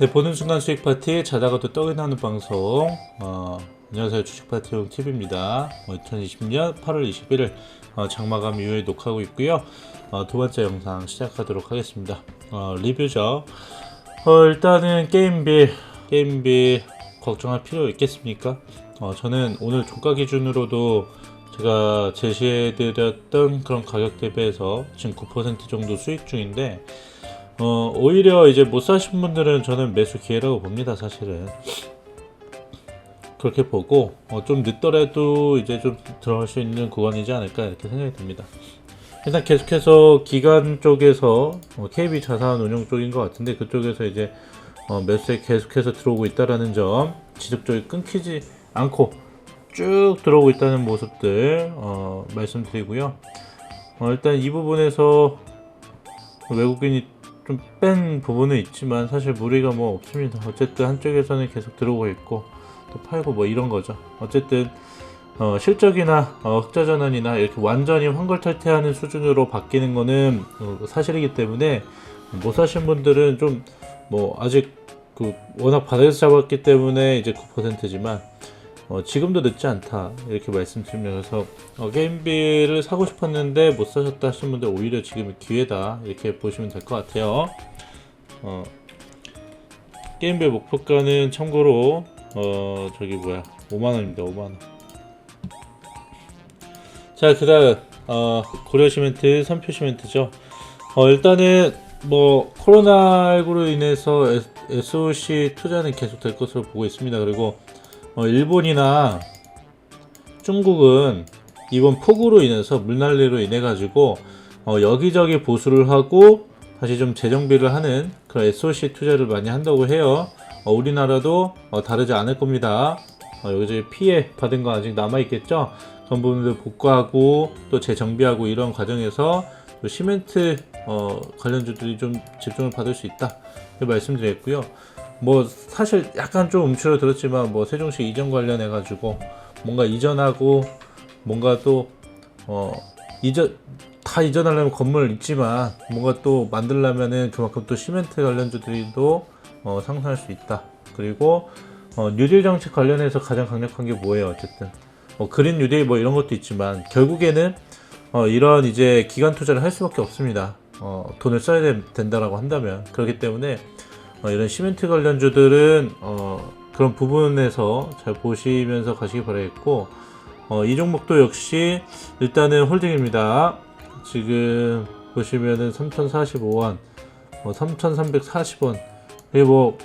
네, 보는 순간 수익 파티 자다가도 떡이 나는 방송. 어, 안녕하세요. 주식 파티용 TV입니다. 2020년 8월 21일 어, 장마감 이후에 녹화하고 있고요. 어, 두 번째 영상 시작하도록 하겠습니다. 어, 리뷰죠. 어, 일단은 게임비, 게임비 걱정할 필요 있겠습니까? 어, 저는 오늘 종가 기준으로도 제가 제시해드렸던 그런 가격 대비해서 지금 9% 정도 수익 중인데 어, 오히려 이제 못 사신 분들은 저는 매수 기회라고 봅니다, 사실은. 그렇게 보고, 어, 좀 늦더라도 이제 좀 들어갈 수 있는 구간이지 않을까, 이렇게 생각이 듭니다. 일단 계속해서 기관 쪽에서, 어, KB 자산 운용 쪽인 것 같은데, 그쪽에서 이제, 어, 매수에 계속해서 들어오고 있다라는 점, 지속적이 끊기지 않고 쭉 들어오고 있다는 모습들, 어, 말씀드리고요. 어, 일단 이 부분에서 외국인이 좀 뺀 부분은 있지만 사실 무리가 뭐 없습니다. 어쨌든 한쪽에서는 계속 들어오고 있고 또 팔고 뭐 이런 거죠. 어쨌든 어, 실적이나 어, 흑자 전환이나 이렇게 완전히 환골탈퇴하는 수준으로 바뀌는 거는 어, 사실이기 때문에 못 사신 분들은 좀 뭐 아직 그 워낙 바닥에서 잡았기 때문에 이제 9%지만 어, 지금도 늦지 않다 이렇게. 그래서 어, 게임비를 사고 싶었는데 못 사셨다 하시는 분들 오히려 지금이 기회다 이렇게 보시면 될 것 같아요. 어, 게임비 목표가는 참고로 어 저기 뭐야 5만 원입니다. 5만 원. 자 그 다음 어, 고려 시멘트, 삼표 시멘트죠. 어, 일단은 뭐 코로나19로 인해서 SOC 투자는 계속 될 것으로 보고 있습니다. 그리고 어, 일본이나 중국은 이번 폭우로 인해서 물난리로 인해 가지고 어, 여기저기 보수를 하고 다시 좀 재정비를 하는 그런 SOC 투자를 많이 한다고 해요. 어, 우리나라도 어, 다르지 않을 겁니다. 어, 여기저기 피해 받은 거 아직 남아 있겠죠. 그런 부분들 복구하고 또 재정비하고 이런 과정에서 또 시멘트 어, 관련주들이 좀 집중을 받을 수 있다 말씀드렸고요. 뭐 사실 약간 좀 움츠러들었지만 뭐 세종시 이전 관련해 가지고 뭔가 이전하고 뭔가 또 어, 이전 다 이전하려면 건물 있지만 뭔가 또 만들려면은 그만큼 또 시멘트 관련주들이 또 어, 상승할 수 있다. 그리고 어, 뉴딜 정책 관련해서 가장 강력한 게 뭐예요? 어쨌든 뭐 그린 뉴딜 뭐 이런 것도 있지만 결국에는 어, 이런 이제 기간 투자를 할 수밖에 없습니다. 어, 돈을 써야 된- 된다라고 한다면 그렇기 때문에 어, 이런 시멘트 관련주들은 어, 그런 부분에서 잘 보시면서 가시기 바라겠고 어, 이 종목도 역시 일단은 홀딩입니다. 지금 보시면은 3,045원, 뭐 3,340원, 그리고 뭐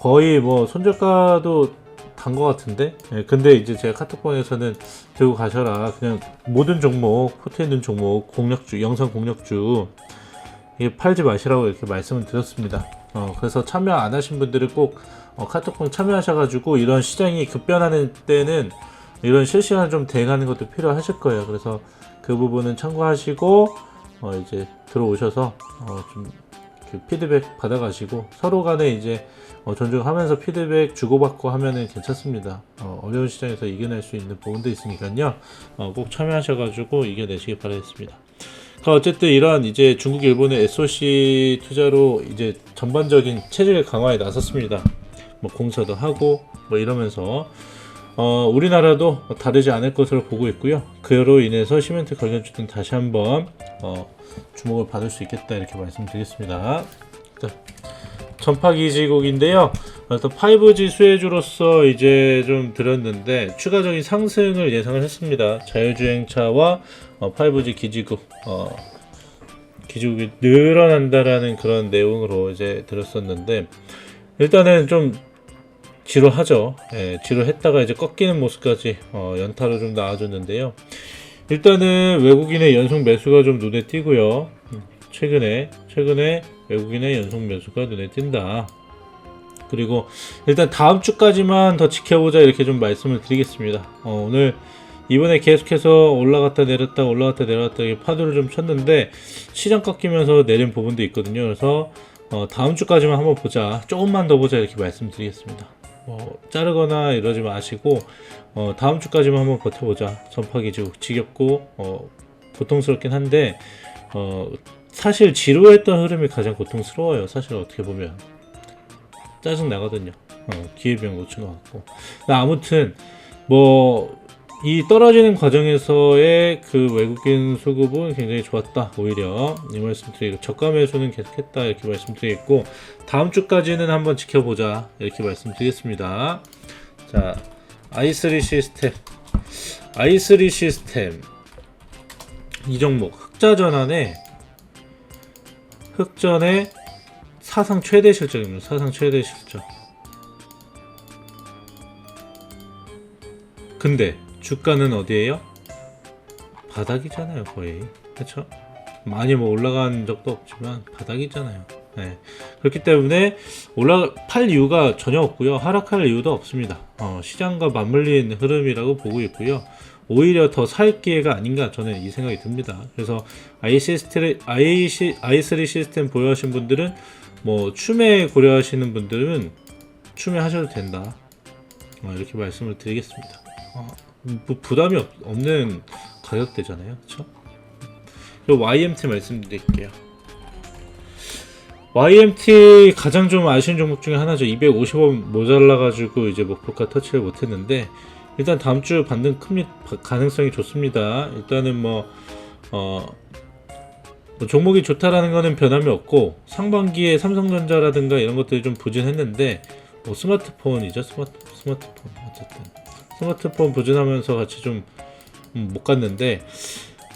거의 뭐 손절가도 단 것 같은데. 예, 근데 이제 제가 카톡방에서는 들고 가셔라. 그냥 모든 종목, 포트에 있는 종목, 공략주, 영상 공략주 이게 팔지 마시라고 이렇게 말씀을 드렸습니다. 어, 그래서 참여 안 하신 분들은 꼭 어, 카톡방 참여하셔가지고 이런 시장이 급변하는 때는 이런 실시간 좀 대응하는 것도 필요하실 거예요. 그래서 그 부분은 참고하시고 어, 이제 들어오셔서 어, 좀 피드백 받아가시고 서로 간에 이제 어, 존중하면서 피드백 주고받고 하면은 괜찮습니다. 어, 어려운 시장에서 이겨낼 수 있는 부분도 있으니까요. 어, 꼭 참여하셔가지고 이겨내시기 바라겠습니다. 그 어쨌든 이러한 이제 중국, 일본의 SOC 투자로 이제 전반적인 체질 강화에 나섰습니다. 뭐 공사도 하고 뭐 이러면서 어, 우리나라도 다르지 않을 것으로 보고 있고요. 그로 인해서 시멘트 관련주는 다시 한번 어, 주목을 받을 수 있겠다 이렇게 말씀드리겠습니다. 자, 전파기지국인데요. 어, 또 5G 수혜주로서 이제 좀 들었는데 추가적인 상승을 예상을 했습니다. 자율주행차와 어, 5G 기지국 어, 기지국이 늘어난다라는 그런 내용으로 이제 들었었는데 일단은 좀 지루하죠. 예, 지루했다가 이제 꺾이는 모습까지 어, 연타로 좀 나와줬는데요. 일단은 외국인의 연속 매수가 좀 눈에 띄고요. 음, 최근에 최근에 외국인의 연속 매수가 눈에 띈다. 그리고 일단 다음 주까지만 더 지켜보자 이렇게 좀 말씀을 드리겠습니다. 어, 오늘 이번에 계속해서 올라갔다 내렸다 올라갔다 내렸다 파도를 좀 쳤는데 시장 꺾이면서 내린 부분도 있거든요. 그래서 어, 다음 주까지만 한번 보자. 조금만 더 보자 이렇게 말씀드리겠습니다. 뭐 자르거나 이러지 마시고 어, 다음 주까지만 한번 버텨보자. 전파기지고 지겹고 어, 고통스럽긴 한데 어, 사실 지루했던 흐름이 가장 고통스러워요. 사실 어떻게 보면 짜증 나거든요. 어, 기회비용 놓친 것 같고. 아무튼 뭐 이 떨어지는 과정에서의 그 외국인 수급은 굉장히 좋았다. 오히려 이 말씀드리고 저가 매수는 계속했다 이렇게 말씀드리겠고 다음 주까지는 한번 지켜보자 이렇게 말씀드리겠습니다. 자, i3 시스템, i3 시스템 이 종목 흑자 전환에 흑전의 사상 최대 실적입니다. 사상 최대 실적. 근데 주가는 어디에요? 바닥이잖아요, 거의. 그렇죠? 많이 뭐 올라간 적도 없지만 바닥이잖아요. 네. 그렇기 때문에 올라 팔 이유가 전혀 없고요. 하락할 이유도 없습니다. 어, 시장과 맞물린 흐름이라고 보고 있고요. 오히려 더 살 기회가 아닌가 저는 이 생각이 듭니다. 그래서 i3 i3 시스템 보유하신 분들은 뭐 추매 고려하시는 분들은 추매하셔도 된다. 어, 이렇게 말씀을 드리겠습니다. 어, 부, 부담이 없, 없는 가격대잖아요, 그렇죠? YMT 말씀드릴게요. YMT 가장 좀 아쉬운 종목 중에 하나죠. 250원 모자라가지고 이제 목표가 터치를 못했는데 일단 다음 주 반등 큽니 가능성이 좋습니다. 일단은 뭐 어. 뭐 종목이 좋다라는 거는 변함이 없고 상반기에 삼성전자라든가 이런 것들이 좀 부진했는데 뭐 스마트폰이죠 스마트 스마트폰 어쨌든 스마트폰 부진하면서 같이 좀 못 갔는데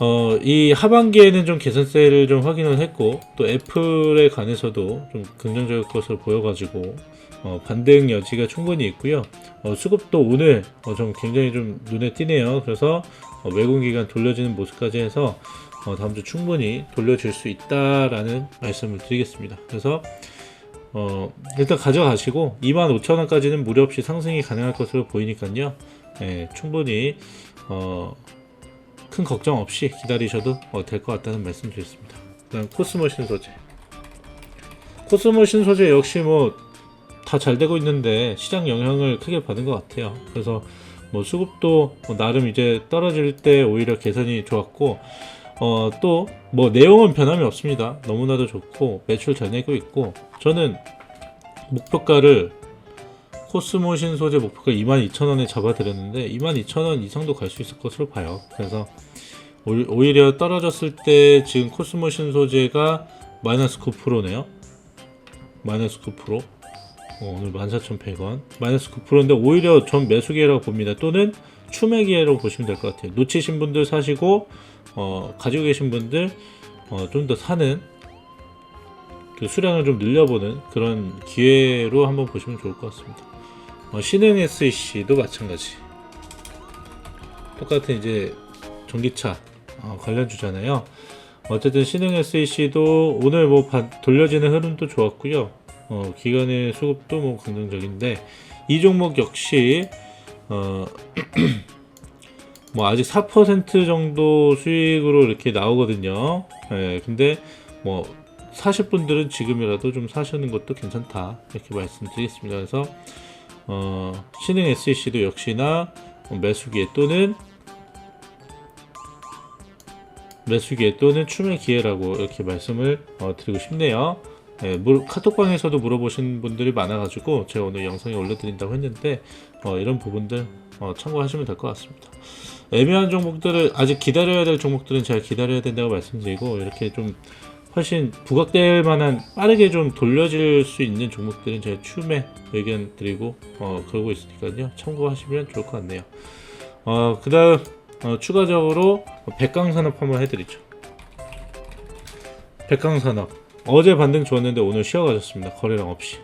어, 이 하반기에는 좀 개선세를 좀 확인을 했고 또 애플에 관해서도 좀 긍정적일 것으로 보여가지고 어, 반등 여지가 충분히 있고요. 어, 수급도 오늘 어, 좀 굉장히 좀 눈에 띄네요. 그래서 어, 외국 기간 돌려지는 모습까지 해서 어, 다음 주 충분히 돌려줄 수 있다라는 말씀을 드리겠습니다. 그래서 어, 일단 가져가시고 25,000원까지는 무료 없이 상승이 가능할 것으로 보이니까요. 예, 충분히 어, 큰 걱정 없이 기다리셔도 어, 될것 같다는 말씀 드렸습니다. 그다음 코스모 신소재. 코스모 신소재 역시 뭐 다 잘 되고 있는데 시장 영향을 크게 받은 것 같아요. 그래서 뭐 수급도 뭐 나름 이제 떨어질 때 오히려 개선이 좋았고 어, 또 뭐 내용은 변함이 없습니다. 너무나도 좋고 매출 잘 내고 있고 저는 목표가를 코스모 신 소재 목표가 22,000원에 잡아드렸는데 22,000원 이상도 갈 수 있을 것으로 봐요. 그래서 오- 오히려 떨어졌을 때 지금 코스모 신 소재가 마이너스 9%네요. 마이너스 9%. 어, 오늘 14,100원. 마이너스 9%인데 오히려 전 매수 기회라고 봅니다. 또는 추매 기회라고 보시면 될 것 같아요. 놓치신 분들 사시고 어, 가지고 계신 분들 어, 좀 더 사는 그 수량을 좀 늘려보는 그런 기회로 한번 보시면 좋을 것 같습니다. 어, 신흥 SEC도 마찬가지. 똑같은 이제 전기차 어, 관련주잖아요. 어쨌든 신흥 SEC도 오늘 뭐 바- 돌려지는 흐름도 좋았고요. 어, 기간의 수급도 뭐 긍정적인데 이 종목 역시 어, 뭐 아직 4% 정도 수익으로 이렇게 나오거든요. 예, 근데 뭐 사실 분들은 지금이라도 좀 사시는 것도 괜찮다 이렇게 말씀드리겠습니다. 그래서 어, 신흥 SEC도 역시나 매수기에 또는 매수기에 또는 추매 기회라고 이렇게 말씀을 어, 드리고 싶네요. 예, 물- 카톡방에서도 물어보신 분들이 많아가지고 제가 오늘 영상에 올려드린다고 했는데 어, 이런 부분들 어, 참고하시면 될 것 같습니다. 애매한 종목들을 아직 기다려야 될 종목들은 제가 기다려야 된다고 말씀드리고 이렇게 좀 훨씬 부각될 만한 빠르게 좀 돌려질 수 있는 종목들은 제가 추매 의견 드리고 어, 그러고 있으니까요 참고하시면 좋을 것 같네요. 어, 그다음 어, 추가적으로 백강산업 한번 해드리죠. 백강산업 어제 반등 좋았는데 오늘 쉬어가셨습니다. 거래량 없이.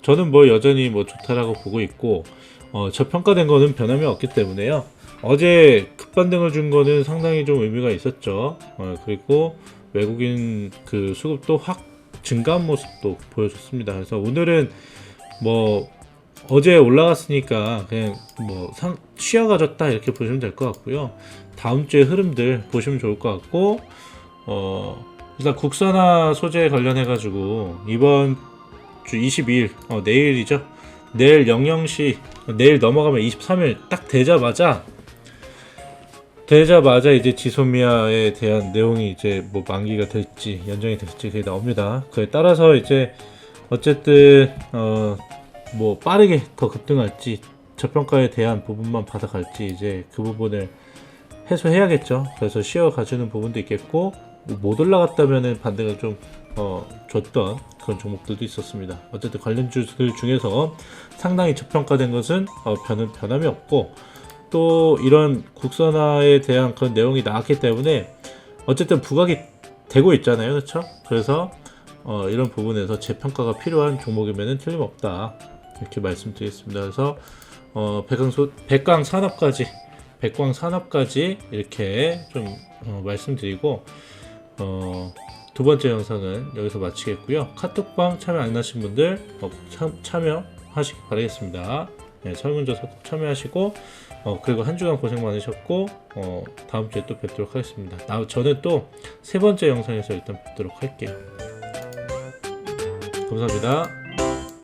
저는 뭐 여전히 뭐 좋다라고 보고 있고 어, 저평가된 거는 변함이 없기 때문에요. 어제 급반등을 준 거는 상당히 좀 의미가 있었죠. 어, 그리고 외국인 그 수급도 확 증가한 모습도 보여줬습니다. 그래서 오늘은 뭐 어제 올라갔으니까 그냥 뭐 상, 쉬어가졌다 이렇게 보시면 될 것 같고요. 다음 주의 흐름들 보시면 좋을 것 같고 어 일단 국산화 소재 관련해 가지고 이번 주 22일 어, 내일이죠. 내일 00시 내일 넘어가면 23일 딱 되자마자 되자마자 이제 지소미아에 대한 내용이 이제 뭐 만기가 될지 연장이 될지 그게 나옵니다. 그에 따라서 이제 어쨌든 어 뭐 빠르게 더 급등할지 저평가에 대한 부분만 받아갈지 이제 그 부분을 해소해야겠죠. 그래서 쉬어 가주는 부분도 있겠고 뭐 못 올라갔다면은 반대가 좀 어, 줬던 그런 종목들도 있었습니다. 어쨌든 관련 주들 중에서 상당히 저평가된 것은 어, 변, 변함이 없고 또 이런 국산화에 대한 그런 내용이 나왔기 때문에 어쨌든 부각이 되고 있잖아요. 그렇죠? 그래서 어, 이런 부분에서 재평가가 필요한 종목이면 틀림없다. 이렇게 말씀드리겠습니다. 그래서 어, 백광소, 백광 산업까지 백광 산업까지 이렇게 좀 어, 말씀드리고 어, 두 번째 영상은 여기서 마치겠고요. 카톡방 참여 안 하신 분들 어, 참, 참여하시기 바라겠습니다. 네, 설문조사 꼭 참여하시고 어, 그리고 한 주간 고생 많으셨고 어, 다음 주에 또 뵙도록 하겠습니다. 나, 저는 또 세 번째 영상에서 일단 뵙도록 할게요. 감사합니다.